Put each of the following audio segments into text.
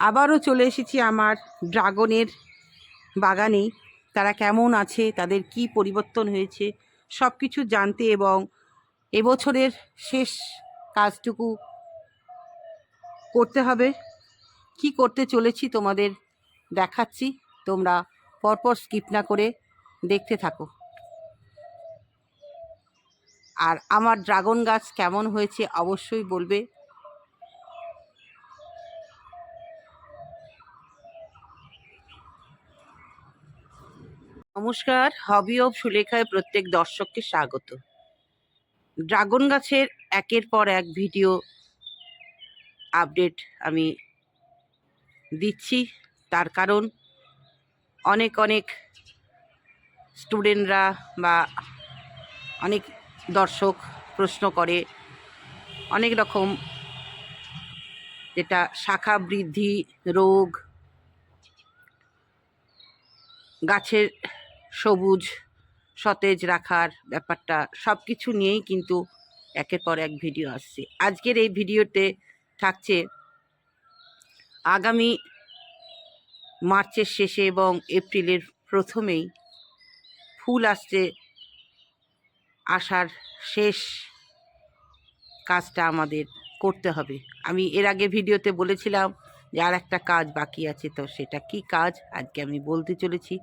আবারও চলে এসেছি আমার ড্রাগনের বাগানে। তারা কেমন আছে, তাদের কি পরিবর্তন হয়েছে সব কিছু জানতে এবং এবছরের শেষ কাজটুকু করতে হবে। কি করতে চলেছি তোমাদের দেখাচ্ছি, তোমরা পরপর স্কিপ না করে দেখতে থাকো। আর আমার ড্রাগন গাছ কেমন হয়েছে অবশ্যই বলবে। নমস্কার, হবি অফ সুলেখায় প্রত্যেক দর্শককে স্বাগত। ড্রাগন গাছের একের পর এক ভিডিও আপডেট আমি দিচ্ছি। তার কারণ অনেক অনেক স্টুডেন্টরা বা অনেক দর্শক প্রশ্ন করে, অনেক রকম যেটা শাখা বৃদ্ধি, রোগ, গাছের সবুজ, সতেজ রাখার ব্যাপারটা সব কিছু নিয়েই কিন্তু একের পর এক ভিডিও আসছে। আজকের এই ভিডিওতে থাকছে আগামী মার্চের শেষে এবং এপ্রিলের প্রথমেই ফুল আসছে আসার শেষ কাজটা আমাদের করতে হবে। আমি এর আগে ভিডিওতে বলেছিলাম যে আর একটা কাজ বাকি আছে, তো সেটা কি কাজ? আজকে আমি বলতে চলেছি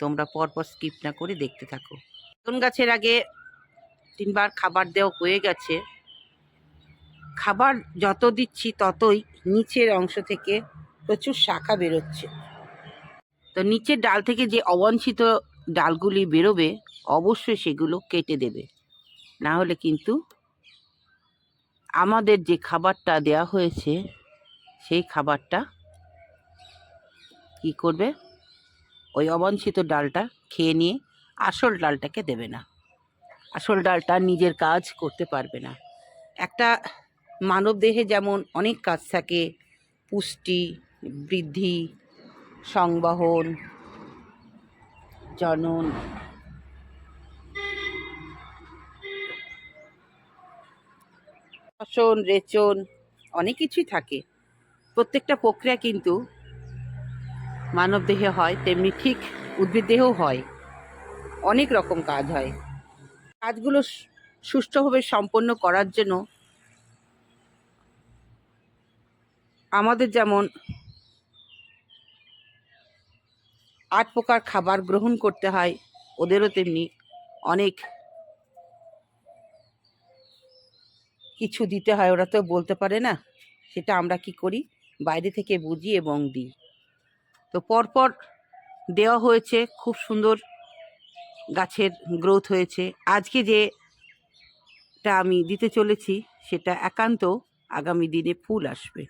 তোমরা পরপর স্কিপ না করে দেখতে থাকো। বেগুন গাছের আগে তিনবার খাবার দেওয়া হয়ে গেছে। খাবার যত দিচ্ছি ততই নিচের অংশ থেকে প্রচুর শাখা বেরোচ্ছে। তো নিচের ডাল থেকে যে অবাঞ্ছিত ডালগুলি বেরোবে, অবশ্যই সেগুলো কেটে দেবে। না হলে কিন্তু আমাদের যে খাবারটা দেয়া হয়েছে, সেই খাবারটা কি করবে? ওই অবাঞ্ছিত ডালটা খেয়ে নিয়ে আসল ডালটাকে দেবে না। আসল ডালটা নিজের কাজ করতে পারবে না। একটা মানব দেহে যেমন অনেক কাজ থাকে, পুষ্টি, বৃদ্ধি, সংবহন, জনন। শ্বসন রেচন অনেক কিছুই থাকে। প্রত্যেকটা প্রক্রিয়া কিন্তু মানব দেহে হয়, তেমনি ঠিক উদ্ভিদ দেহেও হয়। অনেক রকম কাজ হয়। কাজগুলো সুষ্ঠুভাবে সম্পন্ন করার জন্য আমাদের যেমন আট প্রকার খাবার গ্রহণ করতে হয়, ওদেরও তেমনি অনেক কিছু দিতে হয়, ওরা তো বলতে পারে না, সেটা আমরা কি করি? বাইরে থেকে বুঝি এবং দিই। তো পরপর দেওয়া হয়েছে, খুব সুন্দর গাছের গ্রোথ হয়েছে। আজকে যেটা আমি দিতে চলেছি, সেটা একান্ত আগামী দিনে ফুল আসবে।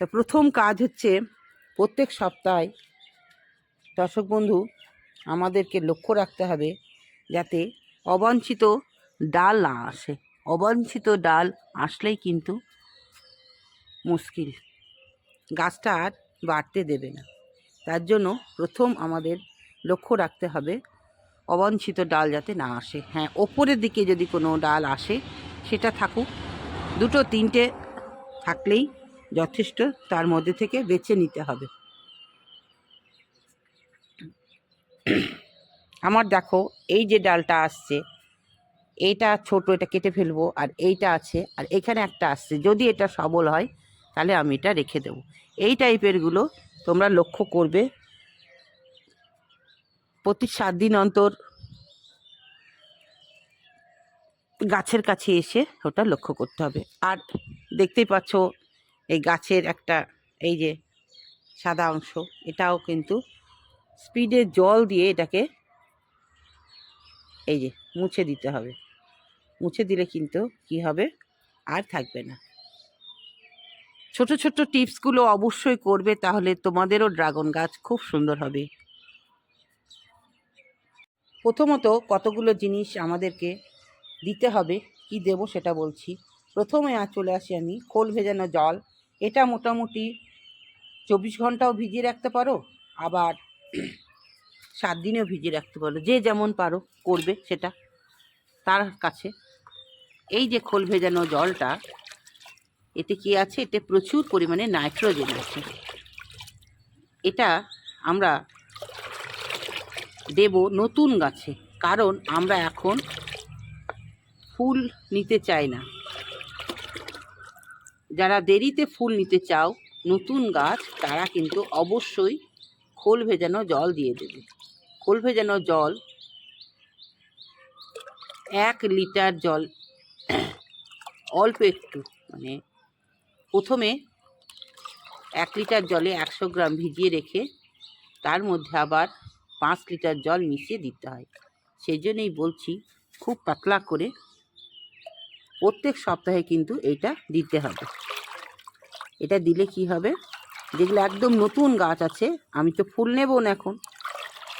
তো প্রথম কাজ হচ্ছে, প্রত্যেক সপ্তাহে দর্শক বন্ধু, আমাদেরকে লক্ষ্য রাখতে হবে যাতে অবাঞ্ছিত ডাল না আসে। অবাঞ্ছিত ডাল আসলেই কিন্তু মুশকিল। গাছটা আর বাড়তে দেবে না। তার জন্য প্রথম আমাদের লক্ষ্য রাখতে হবে, অবাঞ্ছিত ডাল যাতে না আসে। হ্যাঁ ওপরের দিকে যদি কোনো ডাল আসে, সেটা থাকুক। দুটো, তিনটে থাকলেই যথেষ্ট, তার মধ্যে থেকে বেছে নিতে হবে। আমার দেখো, এই যে ডালটা আসছে, এইটা ছোট, এটা কেটে ফেলব, আর এইটা আছে, আর এখানে একটা আসছে। যদি এটা সবল হয় তাহলে আমি এটা রেখে দেবো। এই টাইপেরগুলো তোমরা লক্ষ্য করবে। প্রতি সাত দিন অন্তর গাছের কাছে এসে ওটা লক্ষ্য করতে হবে। আর দেখতেই পাচ্ছ, এই গাছের একটা, এই যে সাদা অংশ, এটাও কিন্তু স্পিডে জল দিয়ে এটাকে এই যে মুছে দিতে হবে। মুছে দিলে কিন্তু কি হবে? আর থাকবে না। ছোট ছোট টিপসগুলো অবশ্যই করবে, তাহলে তোমাদেরও ড্রাগন গাছ খুব সুন্দর হবে। প্রথমত কতগুলো জিনিস আমাদেরকে দিতে হবে, কি দেব সেটা বলছি। প্রথমে আর চলে আসি আমি, খোল ভেজানো জল। এটা মোটামুটি চব্বিশ ঘন্টাও ভিজিয়ে রাখতে পারো, আবার সাত দিনেও ভিজিয়ে রাখতে পারো, যে যেমন পারো করবে সেটা তার কাছে। এই যে খোল ভেজানো জলটা এতে কি আছে? এতে প্রচুর পরিমাণে নাইট্রোজেন আছে। এটা আমরা দেব নতুন গাছে, কারণ আমরা এখন ফুল নিতে চাই না। যারা দেরিতে ফুল নিতে চাও, নতুন গাছ, তারা কিন্তু অবশ্যই খোল ভেজানো জল দিয়ে দেবে। খোল ভেজানো জল এক লিটার জল, অল্প একটু মানে প্রথমে এক লিটার জলে একশো গ্রাম ভিজিয়ে রেখে তার মধ্যে আবার পাঁচ লিটার জল মিশিয়ে দিতে হয়। সেই জন্যই বলছি, খুব পাতলা করে প্রত্যেক সপ্তাহে কিন্তু এটা দিতে হবে। এটা দিলে কি হবে? যেগুলো একদম নতুন গাছ আছে, আমি তো ফুল নেব না এখন।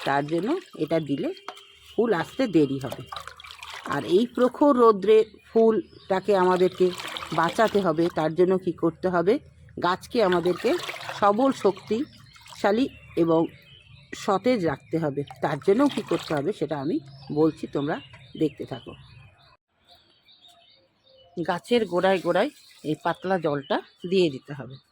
তার জন্য এটা দিলে ফুল আসতে দেরি হবে। আর এই প্রখর রৌদ্রে ফুলটাকে আমাদেরকে বাঁচাতে হবে, তার জন্য কি করতে হবে? গাছকে আমাদেরকে সবল, শক্তিশালী এবং সতেজ রাখতে হবে। তার জন্যও কী করতে হবে সেটা আমি বলছি, তোমরা দেখতে থাকো। গাছের গোড়ায় গোড়ায় এই পাতলা জলটা দিয়ে দিতে হবে।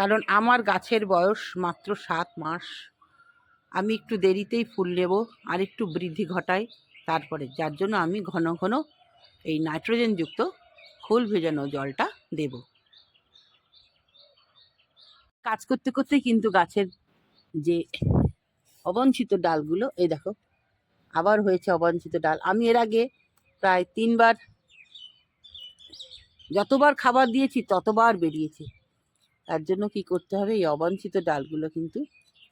কারণ আমার গাছের বয়স মাত্র সাত মাস। আমি একটু দেরিতেই ফুল নেব, আর একটু বৃদ্ধি ঘটাই তারপরে। যার জন্য আমি ঘন ঘন এই নাইট্রোজেনযুক্ত খোল ভেজানো জলটা দেব। কাজ করতে করতে কিন্তু গাছের যে অবাঞ্ছিত ডালগুলো, এই দেখো, আবার হয়েছে অবাঞ্ছিত ডাল। আমি এর আগে প্রায় তিনবার, যতবার খাবার দিয়েছি ততবার বেরিয়েছে। তার জন্য কি করতে হবে? এই অবাঞ্ছিত ডালগুলো কিন্তু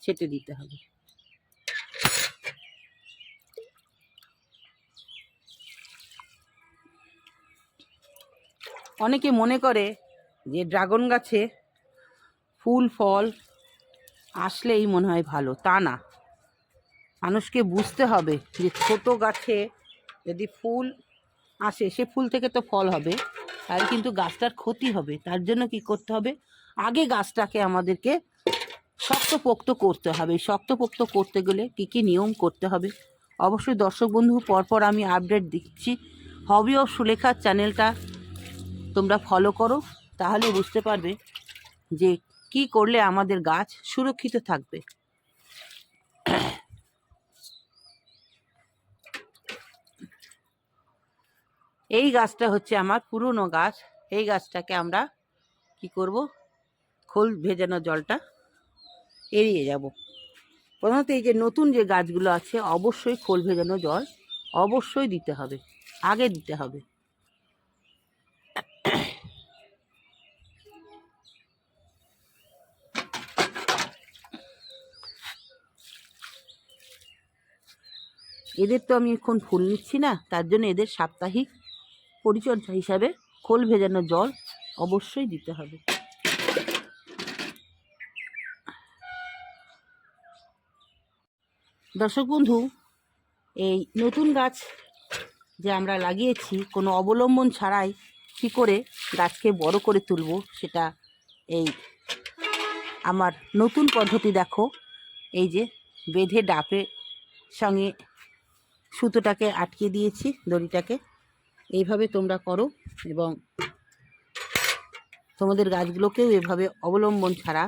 ছেটে দিতে হবে। অনেকে মনে করে যে ড্রাগন গাছে ফুল, ফল আসলেই মনে হয় ভালো, তা না। মানুষকে বুঝতে হবে যে ছোট গাছে যদি ফুল আসে, সে ফুল থেকে তো ফল হবে, তাহলে কিন্তু গাছটার ক্ষতি হবে। তার জন্য কি করতে হবে? আগে গাছটাকে আমাদেরকে শক্তপোক্ত করতে হবে। শক্তপোক্ত করতে গেলে কী কী নিয়ম করতে হবে? অবশ্যই দর্শক বন্ধু, পরপর আমি আপডেট দিচ্ছি। হবি ও সুলেখার চ্যানেলটা তোমরা ফলো করো, তাহলে বুঝতে পারবে যে কি করলে আমাদের গাছ সুরক্ষিত থাকবে। এই গাছটা হচ্ছে আমার পুরনো গাছ। এই গাছটাকে আমরা কি করব? খোল ভেজানো জলটা এড়িয়ে যাব। প্রধানত এই যে নতুন যে গাছগুলো আছে, অবশ্যই খোল ভেজানো জল অবশ্যই দিতে হবে, আগে দিতে হবে। এদের তো আমি এখন ফুল নিচ্ছি না, তার জন্য এদের সাপ্তাহিক পরিচর্যা হিসাবে খোল ভেজানো জল অবশ্যই দিতে হবে। দর্শক বন্ধু, এই নতুন গাছ যে আমরা লাগিয়েছি, কোনো অবলম্বন ছাড়াই কী করে গাছকে বড় করে তুলব, সেটা এই আমার নতুন পদ্ধতি দেখো। এই যে বেঁধে ডাপে সঙ্গে সুতোটাকে আটকে দিয়েছি, দড়িটাকে। এইভাবে তোমরা করো এবং তোমাদের গাছগুলোকেও এভাবে অবলম্বন ছাড়া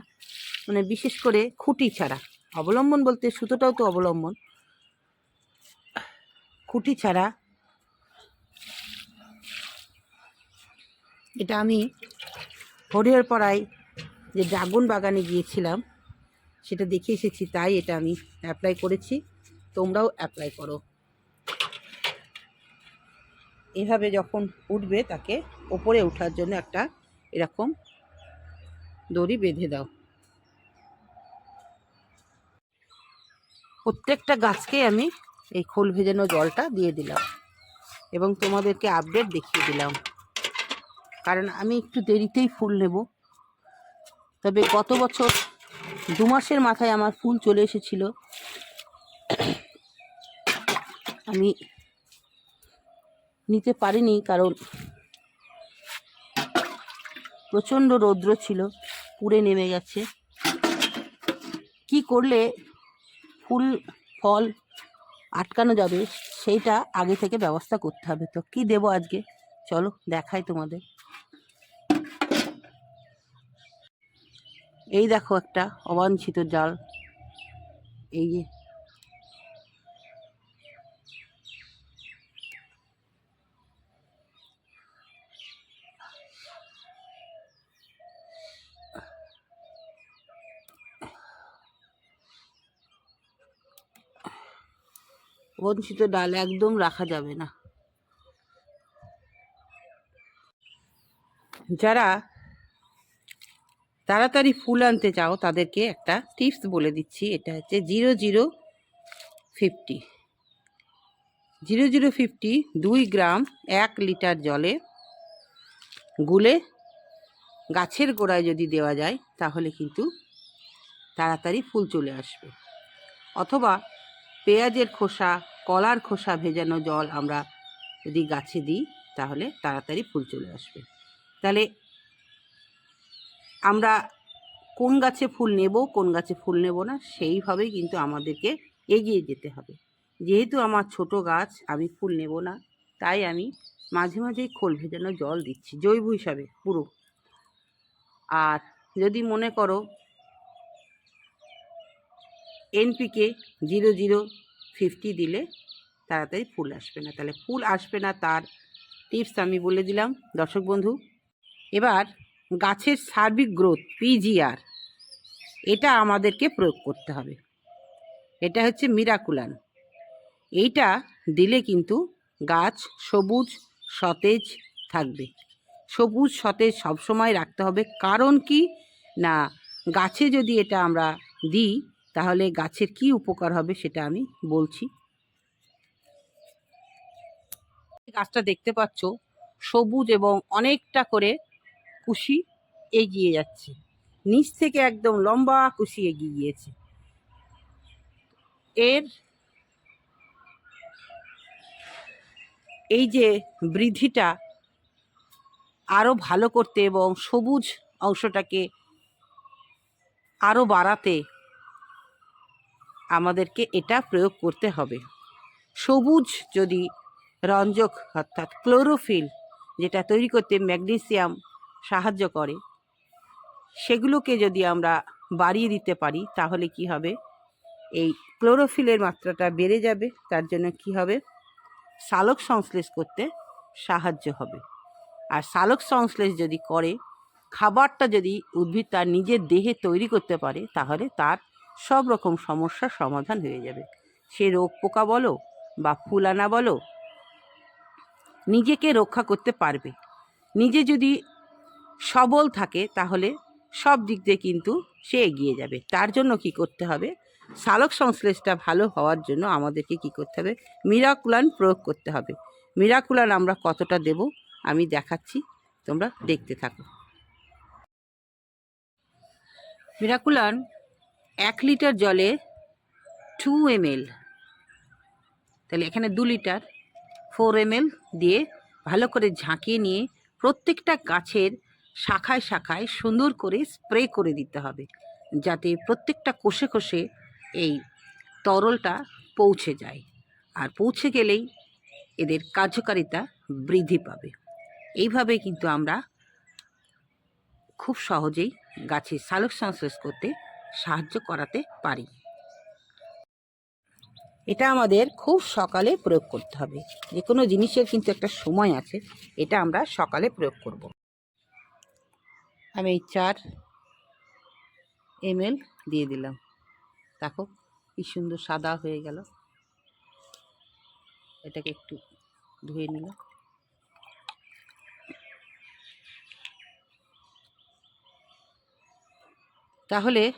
মানে বিশেষ করে খুঁটি ছাড়া। অবলম্বন বলতে সুতোটাও তো অবলম্বন। খুঁটি ছাড়া এটা আমি হরিহর পাড়ায় যে ড্রাগন বাগানে গিয়েছিলাম, সেটা দেখে এসেছি, তাই এটা আমি অ্যাপ্লাই করেছি। তোমরাও অ্যাপ্লাই করো। এভাবে যখন উঠবে তাকে ওপরে ওঠার জন্য একটা এরকম দড়ি বেঁধে দাও। প্রত্যেকটা গাছকে আমি এই খোল ভেজানো জলটা দিয়ে দিলাম এবং তোমাদেরকে আপডেট দেখিয়ে দিলাম। কারণ আমি একটু দেরিতেই ফুল নেব। তবে গত বছর দু মাসের মাথায় আমার ফুল চলে এসেছিল। আমি নিতে পারিনি কারণ প্রচণ্ড রৌদ্র ছিল, পুড়ে নেমে গেছে। কি করলে ফুল, ফল আটকানো যাবে, সেইটা আগে থেকে ব্যবস্থা করতে হবে। তো কি দেব আজকে? চলো, দেখাই তোমাদের। এই দেখো একটা অবাঞ্ছিত জাল। এই যে বঞ্চিত ডাল একদম রাখা যাবে না। যারা তাড়াতাড়ি ফুল আনতে চাও, তাদেরকে একটা টিপস বলে দিচ্ছি। এটা হচ্ছে zero zero fifty. Zero zero fifty দুই গ্রাম এক লিটার জলে গুলে গাছের গোড়ায় যদি দেওয়া যায়, তাহলে কিন্তু তাড়াতাড়ি ফুল চলে আসবে। অথবা পেঁয়াজের খোসা কলার খোসা ভেজানো জল আমরা যদি গাছে দিই, তাহলে তাড়াতাড়ি ফুল চলে আসবে। তাহলে আমরা কোন গাছে ফুল নেব, কোন গাছে ফুল নেব না, সেইভাবেই কিন্তু আমাদেরকে এগিয়ে যেতে হবে। যেহেতু আমার ছোট গাছ, আমি ফুল নেব না, তাই আমি মাঝে মাঝেই খোল ভেজানো জল দিচ্ছি, জৈব হিসাবে, পুরো। আর যদি মনে করো, এনপিকে জিরো জিরো ফিফটি দিলে তাড়াতাড়ি ফুল আসবে না। তাহলে ফুল আসবে না তার টিপস আমি বলে দিলাম। দর্শক বন্ধু, এবার গাছের সার্বিক গ্রোথ পিজিআর এটা আমাদেরকে প্রয়োগ করতে হবে। এটা হচ্ছে মিরাকুলান এইটা দিলে কিন্তু গাছ সবুজ, সতেজ থাকবে। সবুজ, সতেজ সবসময় রাখতে হবে। কারণ কি? না, গাছে যদি এটা আমরা দিই তাহলে গাছের কি উপকার হবে সেটা আমি বলছি। গাছটা দেখতে পাচ্ছ, সবুজ এবং অনেকটা করে কুশি এগিয়ে যাচ্ছে। নিচ থেকে একদম লম্বা কুশি এগিয়ে গিয়েছে। এর এই যে বৃদ্ধিটা আরও ভালো করতে এবং সবুজ অংশটাকে আরও বাড়াতে আমাদেরকে এটা প্রয়োগ করতে হবে। সবুজ যদি রঞ্জক, অর্থাৎ ক্লোরোফিল, যেটা তৈরি করতে ম্যাগনেসিয়াম সাহায্য করে, সেগুলোকে যদি আমরা বাড়িয়ে দিতে পারি, তাহলে কি হবে? এই ক্লোরোফিলের মাত্রাটা বেড়ে যাবে, তার জন্য কি হবে? সালোক সংশ্লেষ করতে সাহায্য হবে। আর সালোক সংশ্লেষ যদি করে, খাবারটা যদি উদ্ভিদ তার নিজের দেহে তৈরি করতে পারে, তাহলে তার সব রকম সমস্যার সমাধান হয়ে যাবে। সে রোগ পোকা বলো বা ফুলানা বলো, নিজেকে রক্ষা করতে পারবে। নিজে যদি সবল থাকে তাহলে সব দিক দিয়ে কিন্তু সে এগিয়ে যাবে। তার জন্য কি করতে হবে? সালোক সংশ্লেষটা ভালো হওয়ার জন্য আমাদেরকে কি করতে হবে? মিরাকুলান প্রয়োগ করতে হবে। মিরাকুলান আমরা কতটা দেব? আমি দেখাচ্ছি, তোমরা দেখতে থাকো। মিরাকুলান এক লিটার জলে টু এমএল তাহলে এখানে দু লিটার ফোর এমএল দিয়ে ভালো করে ঝাঁকিয়ে নিয়ে প্রত্যেকটা গাছের শাখায় শাখায় সুন্দর করে স্প্রে করে দিতে হবে, যাতে প্রত্যেকটা কোষে কোষে এই তরলটা পৌঁছে যায়। আর পৌঁছে গেলেই এদের কার্যকারিতা বৃদ্ধি পাবে। এইভাবে কিন্তু আমরা খুব সহজেই গাছের সালোক সংশ্লেষ করতে সাহায্য করাতে পারি। এটা আমাদের খুব সকালে প্রয়োগ করতে হবে। যে কোনো জিনিসের কিন্তু একটা সময় আছে, এটা আমরা সকালে প্রয়োগ করব। আমি চার এমএল দিয়ে দিলাম। দেখো কি সুন্দর সাদা হয়ে গেল। এটাকে একটু ধুয়ে নিলাম। তাহলে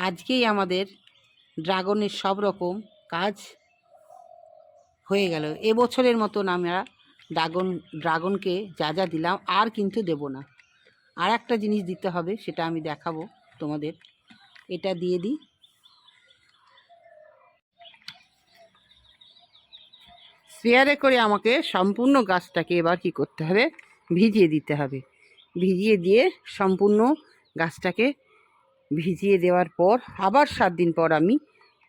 আজকেই আমাদের ড্রাগনের সব রকম কাজ হয়ে গেল। এবছরের মতন আমরা ড্রাগন, ড্রাগনকে যা যা দিলাম আর কিন্তু দেব না। আর একটা জিনিস দিতে হবে, সেটা আমি দেখাবো তোমাদের। এটা দিয়ে দিই। স্পেয়ারে করে আমাকে সম্পূর্ণ গাছটাকে এবার কি করতে হবে? ভিজিয়ে দিতে হবে। ভিজিয়ে দিয়ে সম্পূর্ণ গাছটাকে ভিজিয়ে দেওয়ার পর আবার সাত দিন পর আমি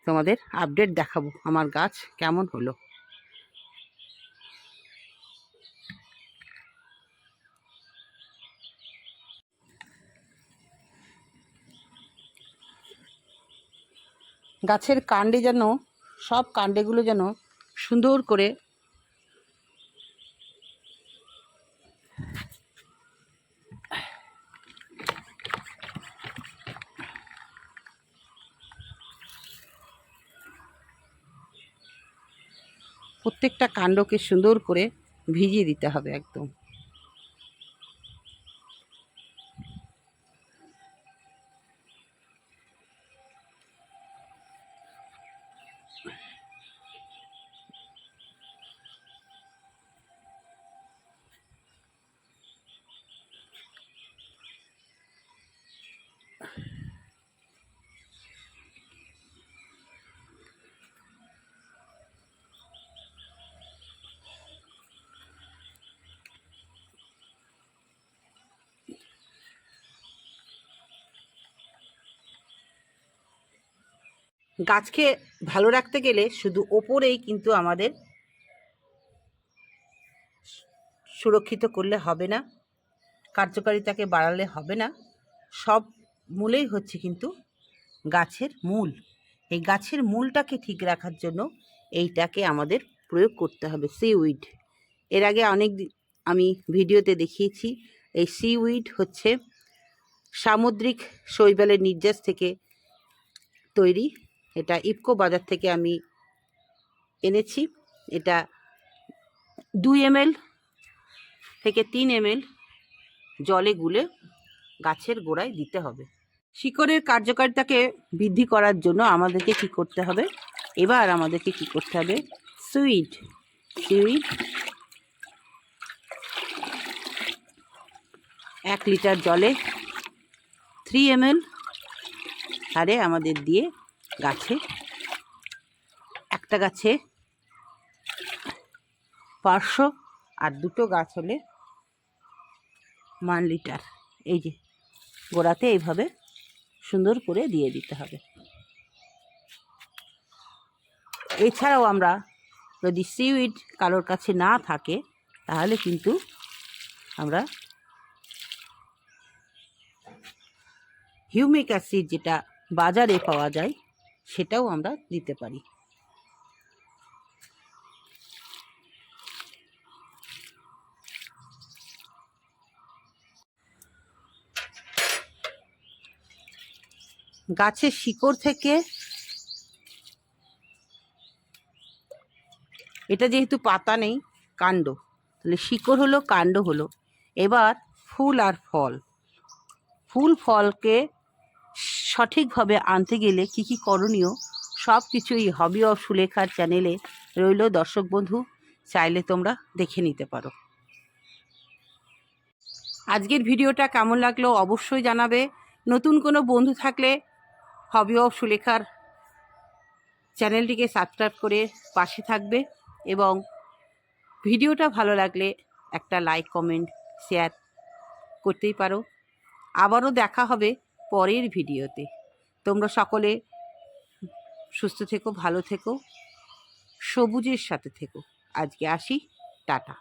তোমাদের আপডেট দেখাবো আমার গাছ কেমন হলো। গাছের কাণ্ডে যেন, সব কাণ্ডেগুলো যেন সুন্দর করে প্রত্যেকটা কাণ্ডকে সুন্দর করে ভিজিয়ে দিতে হবে একদম। গাছকে ভালো রাখতে গেলে শুধু ওপরেই কিন্তু আমাদের সুরক্ষিত করলে হবে না, কার্যকারিতাকে বাড়ালে হবে না, সব মূলেই হচ্ছে কিন্তু গাছের মূল। এই গাছের মূলটাকে ঠিক রাখার জন্য এইটাকে আমাদের প্রয়োগ করতে হবে সিউইড এর আগে অনেক আমি ভিডিওতে দেখিয়েছি, এই সিউইড হচ্ছে সামুদ্রিক শৈবালের নির্যাস থেকে তৈরি এটা ইফকো বাজার থেকে আমি এনেছি। এটা দুই এমএল থেকে তিন এমএল জলে গুলে গাছের গোড়ায় দিতে হবে। শিকড়ের কার্যকারিতাকে বৃদ্ধি করার জন্য আমাদেরকে কি করতে হবে? এবার আমাদেরকে কি করতে হবে? সুইট সুইট এক লিটার জলে থ্রি এমএল হারে আমাদের দিয়ে গাছে, একটা গাছে পাঁচশো আর দুটো গাছ হলে ওয়ান লিটার এই যে, গোড়াতে এইভাবে সুন্দর করে দিয়ে দিতে হবে। এছাড়াও আমরা যদি সিউইড কারোর কাছে না থাকে, তাহলে কিন্তু আমরা হিউমিক অ্যাসিড যেটা বাজারে পাওয়া যায় সেটাও আমরা দিতে পারি। গাছের শিকড় থেকে এটা যেহেতু পাতা নেই, কাণ্ড। তাহলে শিকড় হলো, কাণ্ড হলো। এবার ফুল আর ফল। ফুল, ফলকে সঠিকভাবে আনতে গেলে কি কি করণীয়, সব কিছুই হবি অফ সুলেখার চ্যানেলে রইল। দর্শক বন্ধু, চাইলে তোমরা দেখে নিতে পারো। আজকের ভিডিওটা কেমন লাগল অবশ্যই জানাবে। নতুন কোনো বন্ধু থাকলে হবি অফ সুলেখার চ্যানেলটিকে সাবস্ক্রাইব করে পাশে থাকবে এবং ভিডিওটা ভালো লাগলে একটা লাইক কমেন্ট শেয়ার করতেই পারো। আবারও দেখা হবে পরের ভিডিওতে। তোমরা সকলে সুস্থ থেকো ভালো থেকো সবুজের সাথে থেকো। আজকে আসি টাটা।